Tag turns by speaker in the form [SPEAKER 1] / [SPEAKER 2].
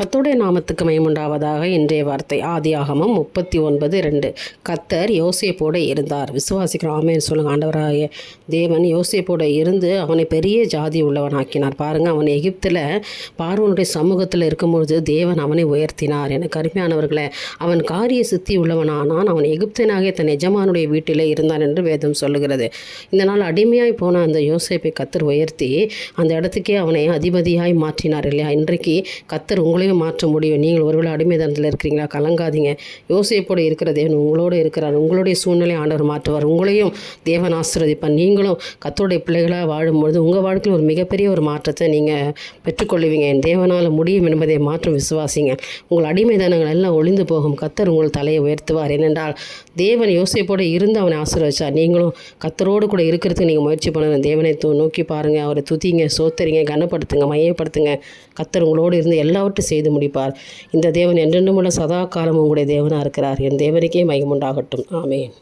[SPEAKER 1] கர்த்தருடைய நாமத்துக்கு மயமுண்டாவதாக இன்றைய வார்த்தை. ஆதியாகமம் முப்பத்தி ஒன்பது ரெண்டு. கத்தர் யோசியப்போட இருந்தார். விசுவாசிக்கிறோம். ஆமேன்னு சொல்லுங்க. ஆண்டவராய தேவன் யோசேப்போடு இருந்து அவனை பெரிய ஜாதி உள்ளவனாக்கினார். பாருங்க அவன் எகிப்தில் பார்வனுடைய சமூகத்தில் இருக்கும்பொழுது தேவன் அவனை உயர்த்தினார். எனக்கு கருமையானவர்களை அவன் காரிய சித்தி உள்ளவனானான். அவன் எகிப்தினாகிய தன் எஜமானுடைய வீட்டிலே இருந்தான் என்று வேதம் சொல்லுகிறது. இந்த நாள் அடிமையாய் போன அந்த யோசேப்பை கத்தர் உயர்த்தி அந்த இடத்துக்கே அவனை அதிபதியாய் மாற்றினார் இல்லையா? இன்றைக்கு கத்தர் உங்களையும் மாற்ற முடியும். நீங்கள் ஒருவேளை அடிமைதனத்தில் இருக்கிறீங்களா? கலங்காதீங்க. யோசிப்போடு இருக்கிற தேவன் உங்களோடு இருக்கிறார். உங்களுடைய சூழ்நிலை ஆண்டவர் மாற்றுவார். உங்களையும் தேவன் ஆசிர்வதிப்பார். நீங்களும் கத்தருடைய பிள்ளைகளாக வாழும்பொழுது உங்கள் வாழ்க்கையில் ஒரு மிகப்பெரிய ஒரு மாற்றத்தை நீங்கள் பெற்றுக்கொள்வீங்க என் தேவனால் முடியும் என்பதை மாற்றம் விசுவாசிங்க. உங்கள் அடிமைதனங்கள் எல்லாம் ஒளிந்து போகும். கத்தர் உங்கள் தலையை உயர்த்துவார். ஏனென்றால் தேவன் யோசிப்போடு இருந்து அவனை ஆசீர்வதிச்சார். நீங்களும் கத்தரோடு கூட இருக்கிறதுக்கு நீங்கள் முயற்சி பண்ணுங்க. தேவனை தூ நோக்கி பாருங்கள் அவரை துதிங்க சோத்தரிங்க கனப்படுத்துங்க மையப்படுத்துங்க. கத்தர் உங்களோடு இருந்து எல்லாவற்றையும் செய்து முடிப்பார். இந்த தேவன் என்றென்றும் உள்ள சதா காலம் உங்களுடைய தேவனாக இருக்கிறார் என் தேவனுக்கே மகிமுண்டாகட்டும் ஆமேன்.